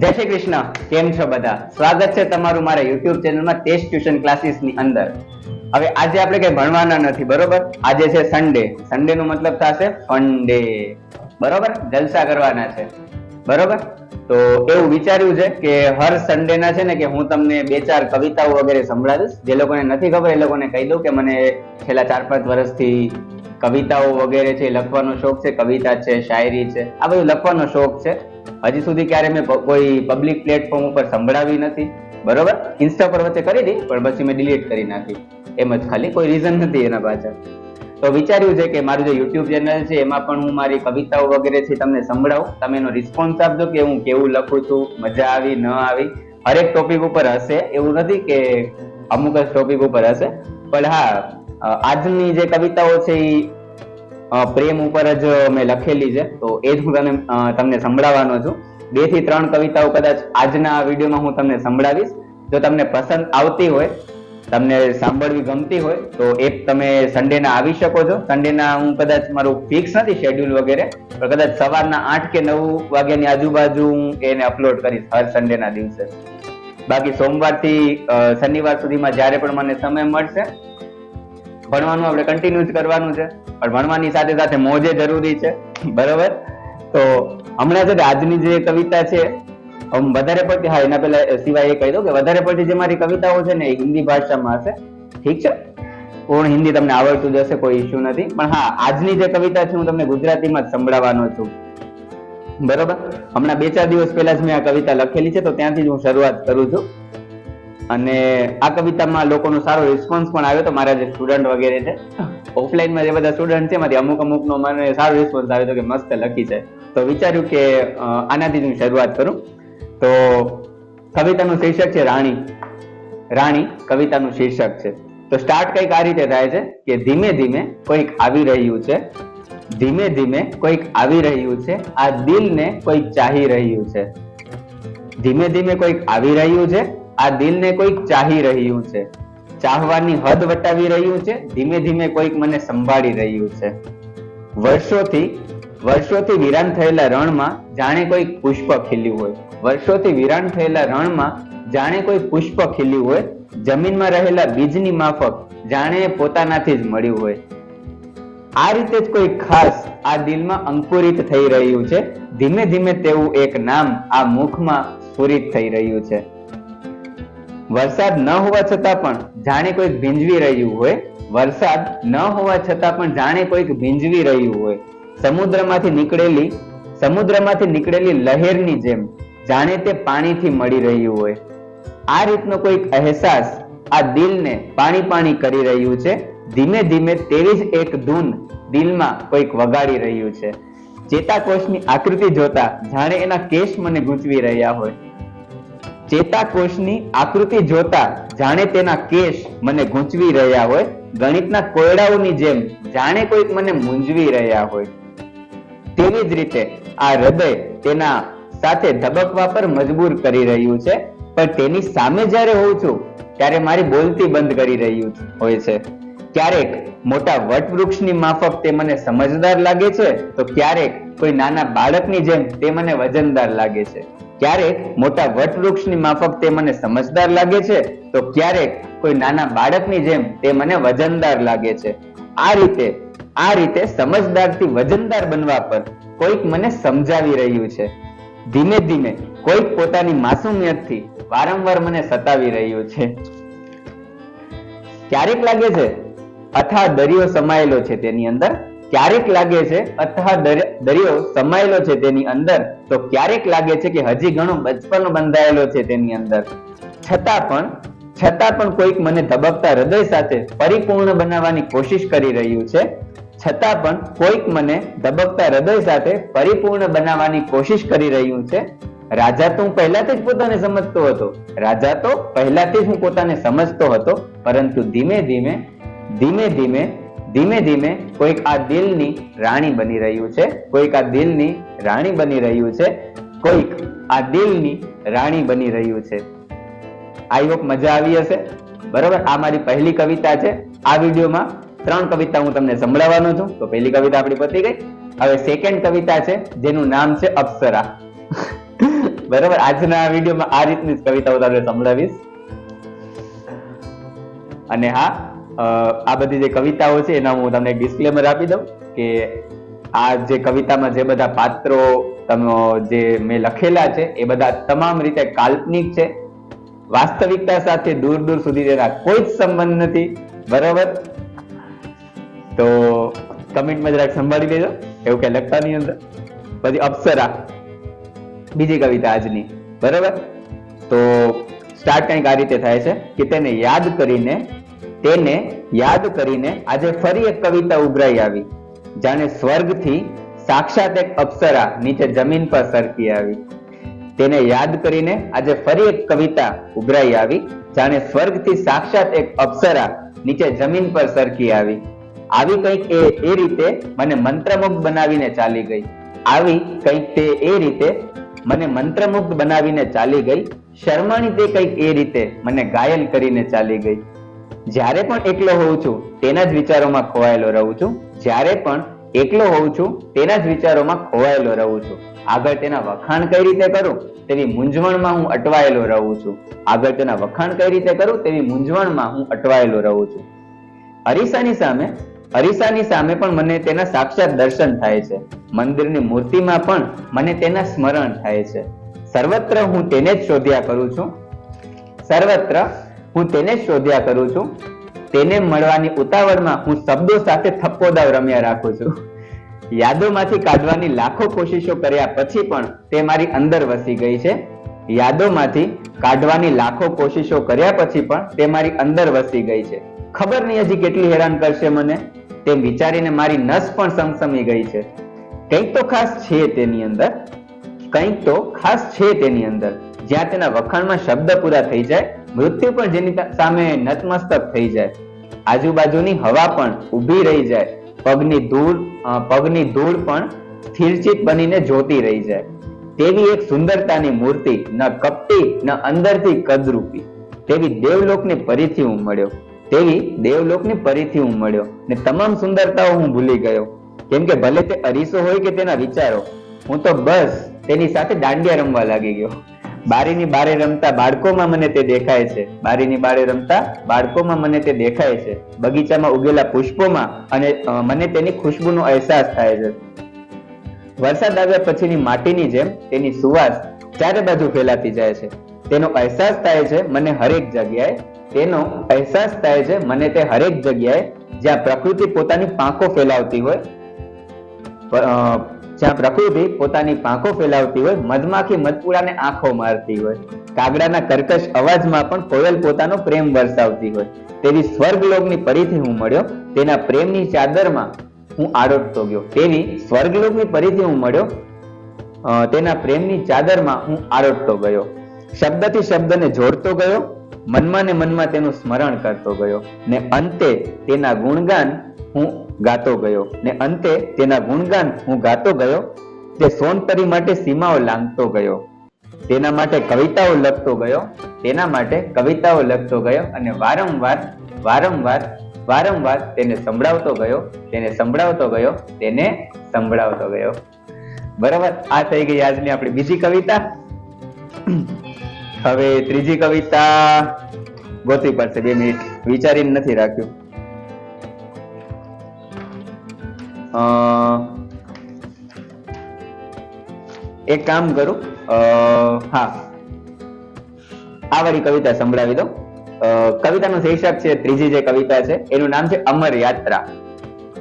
જય શ્રી કૃષ્ણ. કેમ છો બધા? સ્વાગત છે તમારું મારા યુટ્યુબ ચેનલમાં ટેસ્ટ ટ્યુશન ક્લાસીસની અંદર. હવે આજે આપણે કઈ ભણવાના નથી, બરોબર? આજે છે સન્ડે સન્ડે નો મતલબ થશે ફન ડે બરોબર? જલસા કરવાના છે. બરોબર? તો એવું વિચાર્યું છે કે હર સન્ડે ના છે ને કે હું તમને બે ચાર કવિતાઓ વગેરે સંભળાવીશ. જે લોકોને નથી ખબર, એ લોકોને કહી દઉં કે મને છેલ્લા ચાર પાંચ વર્ષથી કવિતાઓ વગેરે છે લખવાનો શોખ છે, કવિતા છે, શાયરી છે, આ બધું લખવાનો શોખ છે. હજી સુધી ક્યારે મેં કોઈ પબ્લિક પ્લેટફોર્મ ઉપર સંભળાવી નથી, બરોબર? ઇન્સ્ટા પર વચ્ચે કરી દી, પણ પછી મેં ડિલીટ કરી નાખી. એમ જ ખાલી, કોઈ રીઝન નથી એના પાછળ. તો વિચાર્યું છે કે મારું જે યુટ્યુબ ચેનલ છે, એમાં પણ હું મારી કવિતાઓ વગેરે છે તમને સંભળાવું. તમે એનો રિસ્પોન્સ આપજો કે હું કેવું લખું છું, મજા આવી, ન આવી. હરેક ટોપિક ઉપર હશે. એવું નથી કે અમુક જ ટોપિક ઉપર હશે. પણ હા આજની જે કવિતાઓ છે એ પ્રેમ ઉપર જ મેં લખેલી છે. તો એ જ હું તમને તમને સંભળાવવાનો છું. બેથી ત્રણ કવિતાઓ કદાચ આજના વિડીયોમાં હું તમને સંભળાવીશ. જો તમને પસંદ આવતી હોય, તમને સાંભળવી ગમતી હોય, તો એ તમે સન્ડેના આવી શકો છો. સન્ડેના હું કદાચ મારું ફિક્સ નથી શેડ્યુલ વગેરે, પણ કદાચ સવારના આઠ કે નવ વાગ્યાની આજુબાજુ હું એને અપલોડ કરીશ હર સન્ડેના દિવસે. બાકી સોમવારથી શનિવાર સુધીમાં જ્યારે પણ મને સમય મળશે ભણવાનું આપણે કન્ટિન્યુ જ કરવાનું છે. પણ ભણવાની સાથે સાથે મોજે જરૂરી છે. બરોબર? તો હમણાં છે આજની જે કવિતા છે, આમ વધારે પડતી, હા, એના પહેલા સિવાય એ કહી દઉં કે વધારે પડતી જે મારી કવિતાઓ છે ને એ હિન્દી ભાષામાં હશે. ઠીક છે? પૂર્ણ હિન્દી તમને આવડતું જ હશે, કોઈ ઇશ્યુ નથી. પણ હા, આજની જે કવિતા છે હું તમને ગુજરાતીમાં જ સંભળાવવાનો છું. બરોબર? હમણાં બે ચાર દિવસ પહેલા જ મેં આ કવિતા લખેલી છે, તો ત્યાંથી જ હું શરૂઆત કરું છું. અને આ કવિતામાં લોકોનો સારો રિસ્પોન્સ પણ આવ્યો તો મારા જે સ્ટુડન્ટ વગેરે છે. ઓફલાઈનમાં જે બધા સ્ટુડન્ટ છે, એમાંથી અમુક અમુકનો મને સારો રિસ્પોન્સ આવ્યો હતો કે મસ્ત લખી છે. તો વિચાર્યું કે આનાથી હું શરૂઆત કરું. તો કવિતાનું શીર્ષક છે રાણી. રાણી કવિતાનું શીર્ષક છે. તો સ્ટાર્ટ કંઈક આ રીતે થાય છે કે ધીમે ધીમે કોઈક આવી રહ્યું છે. ધીમે ધીમે કોઈક આવી રહ્યું છે. આ દિલને કોઈક ચાહી રહ્યું છે. ધીમે ધીમે કોઈક આવી રહ્યું છે. આ દિલને કોઈક ચાહી રહ્યું છે. ચાહવાની હદ વટાવી રહ્યું છે. ધીમે ધીમે કોઈક મને સંભાળી રહ્યું છે. વર્ષોથી વર્ષોથી વિરાન થયેલા રણમાં જાણે કોઈ પુષ્પ ખીલ્યું હોય. વર્ષોથી વિરાન થયેલા રણમાં જાણે કોઈ પુષ્પ ખીલ્યું હોય. જમીનમાં રહેલા બીજની માફક જાણે પોતાનાથી જ મળ્યું હોય. આ રીતે જ કોઈ ખાસ આ દિલમાં અંકુરિત થઈ રહ્યું છે. ધીમે ધીમે તેવું એક નામ આ મુખમાં સ્ફુરિત થઈ રહ્યું છે. વરસાદ ન હોવા છતાં પણ જાણે કોઈક ભીંજવી રહ્યું હોય. વરસાદ ન હોવા છતાં પણ જાણે કોઈક ભીંજવી રહ્યું હોય. સમુદ્રમાંથી નીકળેલી સમુદ્રમાંથી નીકળેલી લહેરની જેમ જાણે તે પાણીથી મળી રહ્યું હોય. આ રીતનો કોઈક અહેસાસ આ દિલને પાણી પાણી કરી રહ્યું છે. ધીમે ધીમે તેવી જ એક ધૂન દિલમાં કોઈક વગાડી રહ્યું છે. ચેતાકોષની આકૃતિ જોતા જાણે એના કેશ મને ગૂંચવી રહ્યા હોય. ચેતાકોષની આકૃતિ જોતા જાણે તેના કેશ મને ગૂંચવી રહ્યા હોય. ગણિતના કોયડાઓની જેમ જાણે કોઈક મને મૂંઝવી રહ્યા હોય. તેવી જ રીતે આ હૃદય તેના સાથે ધબકવા પર મજબૂર કરી રહ્યું છે. પણ તેની સામે જ્યારે હોઉં છું, ત્યારે મારી બોલતી બંધ કરી રહ્યું હોય છે. ક્યારેક મોટા વટવૃક્ષની માફક તે મને સમજદાર લાગે છે, તો ક્યારેક કોઈ નાના બાળકની જેમ તે મને વજનદાર લાગે છે. ક્યારેક મોટા વટવૃક્ષની માફક તે મને સમજદાર લાગે છે, તો ક્યારેક કોઈ નાના બાળકની જેમ તે મને વજનદાર લાગે છે. આ રીતે આ રીતે સમજદારથી વજનદાર બનવા પર કોઈક મને સમજાવી રહ્યું છે. ધીમે ધીમે કોઈક પોતાની માસુમિયતથી વારંવાર મને સતાવી રહ્યું છે. ક્યારેક લાગે છે, અથા દરિયો સમાયેલો છે તેની અંદર? ક્યારેક લાગે છે અથવા દર- દરિયો સમાયેલો છે તેની અંદર, તો ક્યારેક લાગે છે કે હજી ઘણો બચપન બંધાયેલો છે તેની અંદર. છતાં પણ છતાં પણ કોઈક મને ધબકતા હૃદય સાથે પરિપૂર્ણ બનાવવાની કોશિશ કરી રહ્યું છે. છતાં પણ કોઈક મને ધબકતા હૃદય સાથે પરિપૂર્ણ બનાવવાની કોશિશ કરી રહ્યું છે. રાજા તો હું પહેલાથી જ પોતાને સમજતો હતો. રાજા તો પહેલાથી જ હું પોતાને સમજતો હતો. પરંતુ ધીમે ધીમે ધીમે ધીમે ધીમે ધીમે કોઈક આ દિલની રાણી બની રહ્યું છે, કોઈક આ દિલની રાણી બની રહ્યું છે, કોઈક આ દિલની રાણી બની રહ્યું છે. આઈ હોપ મજા આવી હશે. બરોબર? આ મારી પહેલી કવિતા છે. આ વિડીયોમાં ત્રણ કવિતા હું તમને સંભળાવવાનો છું. તો પહેલી કવિતા આપણી પતી ગઈ. હવે સેકન્ડ કવિતા છે, જેનું નામ છે અપ્સરા. બરાબર? આજના વિડીયોમાં આ રીતની જ કવિતાઓ તમને સંભળાવીશ. અને હા આ બધી જે કવિતાઓ છે એના હું તમને ડિસ્ક્લેમર આપી દઉં કે આ જે કવિતામાં જે બધા પાત્રો તમે જે મેં લખેલા છે, એ બધા તમામ રીતે કાલ્પનિક છે. વાસ્તવિકતા સાથે દૂર દૂર સુધી તેના કોઈ જ સંબંધ નથી. બરાબર? તો કમેન્ટમાં જરાક સંભાળી લેજો, એવું કે લખતા નહીં અંદર. પછી અપ્સરા, બીજી કવિતા આજની. બરાબર? તો સ્ટાર્ટ કંઈક આ રીતે થાય છે કે તેને યાદ કરીને તેને યાદ કરીને આજે ફરી એક કવિતા ઉભરાઈ આવી, જાણે સ્વર્ગથી સાક્ષાત એક અપ્સરા નીચે જમીન પર સરકી આવી. તેને યાદ કરીને આજે ફરી એક કવિતા ઉભરાઈ આવી, જાણે સ્વર્ગથી સાક્ષાત એક અપ્સરા નીચે જમીન પર સરકી આવી. આવી કંઈક એ એ રીતે મને મંત્રમુગ્ધ બનાવીને ચાલી ગઈ. આવી કંઈક તે, એ રીતે મને મંત્રમુગ્ધ બનાવીને ચાલી ગઈ. શર્માણી તે કંઈક એ રીતે મને ઘાયલ કરીને ચાલી ગઈ. જ્યારે પણ એકલો હોઉં છું, તેના જ વિચારોમાં ખોવાયેલો રહું છું. જ્યારે પણ એકલો હોઉં છું, તેના જ વિચારોમાં ખોવાયેલો રહું છું. આગળ તેના વખાણ કઈ રીતે કરું? તેવી મૂંઝવણમાં હું અટવાયેલો રહું છું. આગળ તેના વખાણ કઈ રીતે કરું? તેવી મૂંઝવણમાં હું અટવાયેલો રહું છું. અરીસાની સામે અરીસાની સામે પણ મને તેના સાક્ષાત દર્શન થાય છે. મંદિરની મૂર્તિમાં પણ મને તેના સ્મરણ થાય છે. સર્વત્ર હું તેને જ શોધ્યા કરું છું. સર્વત્ર હું તેને શોધ્યા કરું છું. તેને મળવાની ઉતાવળમાં હું શબ્દો સાથે થપ્પોદાવ રમ્યા રાખું છું. યાદોમાંથી કાઢવાની લાખો કોશિશો કર્યા પછી પણ તે મારી અંદર વસી ગઈ છે. યાદોમાંથી કાઢવાની લાખો કોશિશો કર્યા પછી પણ તે મારી અંદર વસી ગઈ છે. ખબર નહીં હજી કેટલી હેરાન કરશે મને. તે વિચારીને મારી નસ પણ સમસમી ગઈ છે. કંઈક તો ખાસ છે તેની અંદર. કંઈક તો ખાસ છે તેની અંદર. જ્યાં તેના વખાણમાં શબ્દ પૂરા થઈ જાય મૃત્યુ પણ જેની સામે નતમસ્તક થઈ જાય. આજુબાજુની હવા પણ ઊભી રહી જાય. પગની ધૂળ પગની ધૂળ પણ સ્થિરચિત બનીને જોતી રહી જાય. તેવી એક સુંદરતાની મૂર્તિ ન કપટી, ન અંદરથી કદરૂપી. તેવી દેવલોકને ફરીથી હું મળ્યો. તેવી દેવલોકને ફરીથી હું મળ્યો. ને તમામ સુંદરતાઓ હું ભૂલી ગયો. કેમ કે ભલે તે અરીસો હોય કે તેના વિચારો, હું તો બસ તેની સાથે દાંડિયા રમવા લાગી ગયો. બારીની બારે રમતા બાળકોમાં મને તે દેખાય છે. બારીની બારે રમતા બાળકોમાં મને તે દેખાય છે. બગીચામાં ઉગેલા પુષ્પોમાં અને મને તેની ખુશ્બુનો અહેસાસ થાય છે. વરસાદ આવ્યા પછીની માટીની જેમ તેની સુવાસ ચારે બાજુ ફેલાતી જાય છે. તેનો અહેસાસ થાય છે મને હરેક જગ્યાએ. તેનો અહેસાસ થાય છે મને તે હરેક જગ્યાએ જ્યાં પ્રકૃતિ પોતાની પાંખો ફેલાવતી હોય. જ્યાં પ્રકૃતિ પોતાની પાંખો ફેલાવતી હોય, મધમાખી મધપુડાને આંખો મારતી હોય. કાગડાના કર્કશ અવાજમાં પણ કોયલ પોતાનો પ્રેમ વરસાવતી હોય. તેવી સ્વર્ગલોકની પરિથી હું મળ્યો, તેના પ્રેમની ચાદરમાં હું આડોટતો ગયો. તેવી સ્વર્ગલોકની પરિથી હું મળ્યો તેના પ્રેમની ચાદરમાં હું આરોટતો ગયો. શબ્દથી શબ્દને જોડતો ગયો, મનમાં ને મનમાં તેનું સ્મરણ કરતો ગયો. ને અંતે તેના ગુણગાન હું ગાતો ગયો ને અંતે તેના ગુણગાન હું ગાતો ગયો, તે સોનપરી માટે સીમાઓ લાંઘતો ગયો. તેના માટે કવિતાઓ લખતો ગયો, તેના માટે કવિતાઓ લખતો ગયો અને વારંવાર વારંવાર વારંવાર તેને સંભળાવતો ગયો, તેને સંભળાવતો ગયો, તેને સંભળાવતો ગયો. બરાબર, આ થઈ ગઈ આજની આપણી બીજી કવિતા. હવે ત્રીજી કવિતા ગોતવી પડશે, બે મિનિટ વિચારીને નથી રાખ્યું. એક કામ કરું. હા. આ વાળી કવિતા સંભળાવી દો કવિતાનો શીર્ષક છે, ત્રીજી જે કવિતા છે, એનું નામ છે અમર યાત્રા.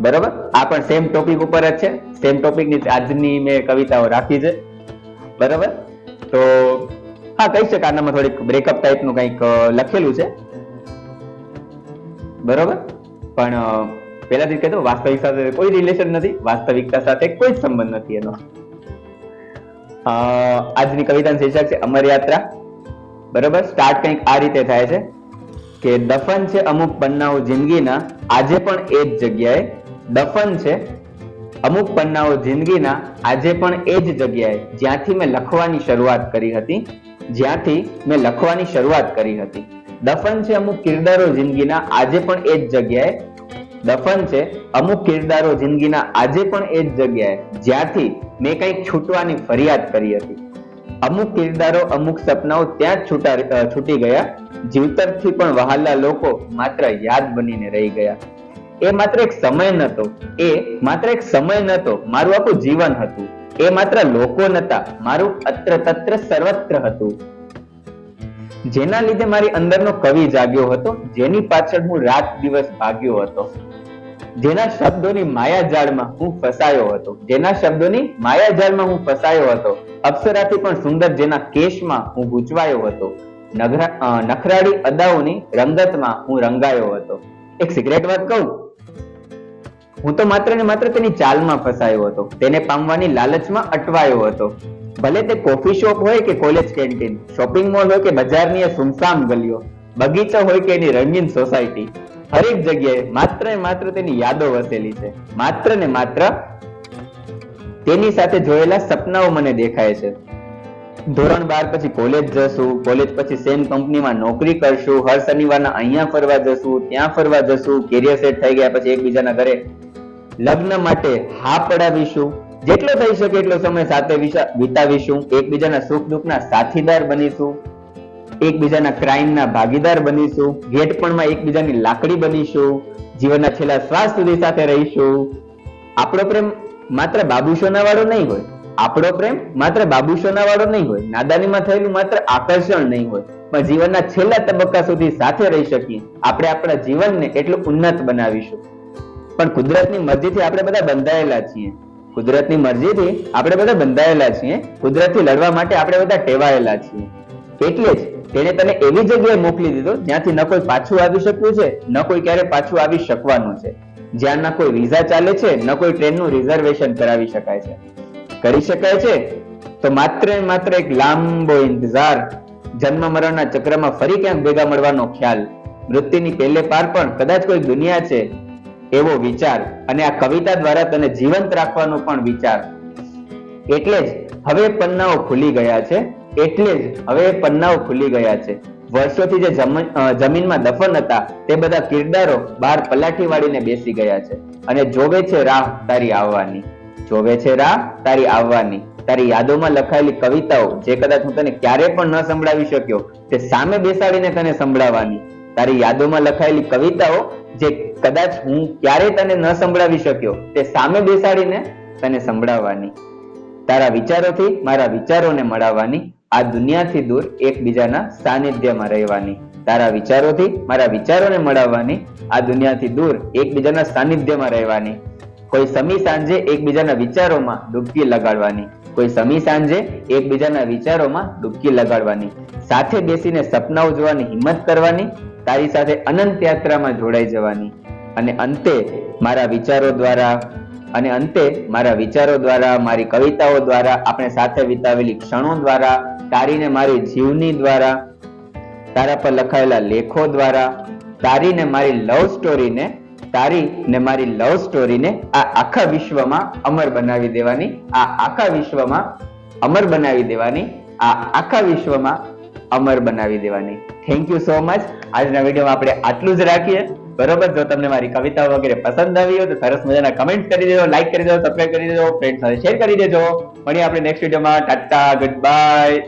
બરોબર? આ પણ સેમ ટોપિક ઉપર જ છે. સેમ ટોપિકની આજની મેં કવિતાઓ રાખી છે. બરોબર? તો, હા, કહી શકાય, આનામાં થોડીક બ્રેકઅપ ટાઈપનું કંઈક લખેલું છે. બરોબર? પણ પહેલાથી કહેતો, વાસ્તવિક સાથે કોઈ રિલેશન નથી, વાસ્તવિકતા સાથે કોઈ સંબંધ નથી એનો. આજની કવિતાનું શીર્ષક છે, અમર યાત્રા. બરોબર? સ્ટાર્ટ કંઈક આ રીતે થાય છે કે, દફન છે અમુક પન્નાઓ જિંદગીના, આજે પણ એ જ જગ્યાએ. દફન છે અમુક પન્નાઓ જિંદગીના, આજે પણ એ જ જગ્યાએ. જ્યાંથી મેં લખવાની શરૂઆત કરી હતી, જ્યાંથી મેં લખવાની શરૂઆત કરી હતી. દફન છે અમુક કિરદારો જિંદગીના, આજે પણ એ જ જગ્યાએ. દફન છે. અમુક કિરદારો જિંદગીના આજે પણ એ જ જગ્યાએ, જ્યાંથી મેં કંઈક છૂટવાની ફરિયાદ કરી હતી. અમુક કિરદારો અમુક સપનાઓ ત્યાં જ છૂટા છૂટી ગયા. જીવતરથી પણ વહાલા લોકો માત્ર યાદ બનીને રહી ગયા. એ માત્ર એક સમય નતો એ માત્ર એક સમય નતો મારું આખું જીવન હતું. એ માત્ર લોકો નતા મારું અત્ર તત્ર સર્વત્ર હતું. જેના લીધે મારી અંદરનો કવિ જાગ્યો હતો, જેની પાછળ હું રાત દિવસ ભાગ્યો હતો. જેના શબ્દોની માયાજાળમાં હું ફસાયો હતો. જેના શબ્દોની માયાજાળમાં હું ફસાયો હતો. અપ્સરાથી પણ સુંદર જેના કેશમાં હું ગૂંચવાયો હતો. નખરાડી અદાઓની રંગતમાં હું રંગાયો હતો. એક સિગરેટ વાત કહું? હું તો માત્ર ને માત્ર તેની ચાલમાં ફસાયો હતો. તેને પામવાની લાલચમાં અટવાયો હતો. ભલે તે કોફી શોપ હોય કે કોલેજ કેન્ટીન શોપિંગ મોલ હોય કે બજારની સુમસામ ગલીઓ, બગીચો હોય કે એની રંગીન સોસાયટી હરેક જગ્યાએ માત્ર ને માત્ર તેની યાદો વસેલી છે. માત્ર ને માત્ર તેની સાથે જોયેલા સપનાઓ મને દેખાય છે. ધોરણ બાર પછી કોલેજ જશું કોલેજ પછી સેમ કંપનીમાં નોકરી કરશું, હર શનિવારના અહીંયા ફરવા જશું, ત્યાં ફરવા જશું કેરિયર સેટ થઈ ગયા પછી એકબીજાના ઘરે લગ્ન માટે હા પડાવીશું. જેટલો થઈ શકે એટલો સમય સાથે વિતાવીશું. એકબીજાના સુખ દુઃખના સાથીદાર બનીશું. એકબીજાના ક્રાઇમના ભાગીદાર બનીશું. ઘેટપણમાં એકબીજાની લાકડી બનીશું. જીવનના છેલ્લા શ્વાસ સુધી સાથે રહીશું. આપણો પ્રેમ માત્ર બાબુશોના વાળો નહીં હોય. આપણો પ્રેમ માત્ર બાબુશોના વાળો નહીં હોય. નાદાનીમાં થયેલું માત્ર આકર્ષણ નહીં હોય. પણ જીવનના છેલ્લા તબક્કા સુધી સાથે રહી શકીએ. આપણે આપણા જીવનને એટલું ઉન્નત બનાવીશું. પણ કુદરતની મરજીથી આપણે બધા બંધાયેલા છીએ. કુદરતની મરજીથી આપણે બધા બંધાયેલા છીએ, કુદરતથી લડવા માટે આપણે બધા ટેવાયેલા છીએ. એટલે જ તેને તને એવી જગ્યાએ મોકલી દીધો જ્યાંથી ન કોઈ પાછું આવી શક્યું છે, ન કોઈ ક્યારે પાછું આવી શકવાનું છે. જ્યાં ના કોઈ વિઝા ચાલે છે, ન કોઈ ટ્રેનનું રિઝર્વેશન કરાવી શકાય છે. કરી શકાય છે? તો માત્ર માત્ર એક લાંબો ઇંતજાર જન્મ મરણના ચક્રમાં ફરી ક્યાંક ભેગા મળવાનો ખ્યાલ. મૃત્યુની પહેલે પાર પણ કદાચ કોઈ દુનિયા છે એવો વિચાર અને આ કવિતા દ્વારા તને જીવંત રાખવાનો પણ વિચાર. એટલે જ હવે પન્નાઓ ખુલી ગયા છે, એટલે જ હવે પન્નાઓ ખુલી ગયા છે. વર્ષોથી જે જમીનમાં દફન હતા, તે બધા કિરદારો બહાર પલાઠી વાળીને બેસી ગયા છે. અને જોવે છે રાહ તારી આવવાની. જોવે છે રાહ તારી આવવાની. તારી યાદોમાં લખાયેલી કવિતાઓ, જે કદાચ હું તને ક્યારે પણ ન સંભળાવી શક્યો, તે સામે બેસાડીને તને સંભળાવવાની. તારી યાદોમાં લખાયેલી કવિતાઓ જે કદાચ હું ક્યારે તને ન સંભળાવી શક્યો, તે સામે બેસાડીને તને સંભળાવવાની. તારા વિચારોથી, મારા વિચારોને મળાવવાની, આ દુનિયાથી દૂર એકબીજાના સાનિધ્યમાં રહેવાની. તારા વિચારોથી, મારા વિચારોને મળાવવાની, આ દુનિયાથી દૂર એકબીજાના સાનિધ્યમાં રહેવાની. કોઈ સમી સાંજે એકબીજાના વિચારોમાં ડૂબકી લગાડવાની. કોઈ સમી સાંજે એકબીજાના વિચારોમાં ડૂબકી લગાડવાની. સાથે બેસીને સપનાઓ જોવાની હિંમત કરવાની તારી સાથે અનંત યાત્રામાં જોડાઈ જવાની અને અંતે મારા વિચારો દ્વારા અને અંતે મારા વિચારો દ્વારા, મારી કવિતાઓ દ્વારા, આપણે સાથે વિતાવેલી ક્ષણો દ્વારા, તારીને મારી જીવની દ્વારા, તારા પર લખાયેલા લેખો દ્વારા, તારીને મારી લવ સ્ટોરીને તારી ને મારી લવ સ્ટોરીને આ આખા વિશ્વમાં અમર બનાવી દેવાની, આ આખા વિશ્વમાં અમર બનાવી દેવાની, આ આખા વિશ્વમાં અમર બનાવી દેવાની. થેન્ક યુ સો મચ આજના વિડીયોમાં આપણે આટલું જ રાખીએ. બરોબર? જો તમને મારી કવિતા વગેરે પસંદ આવી હોય તો સરસ મજાના કમેન્ટ કરી દેજો લાઈક કરી દેજો સબસ્ક્રાઈબ કરી દેજો ફ્રેન્ડ સાથે શેર કરી દેજો. મળીએ આપણે નેક્સ્ટ વિડીયોમાં. Tata good bye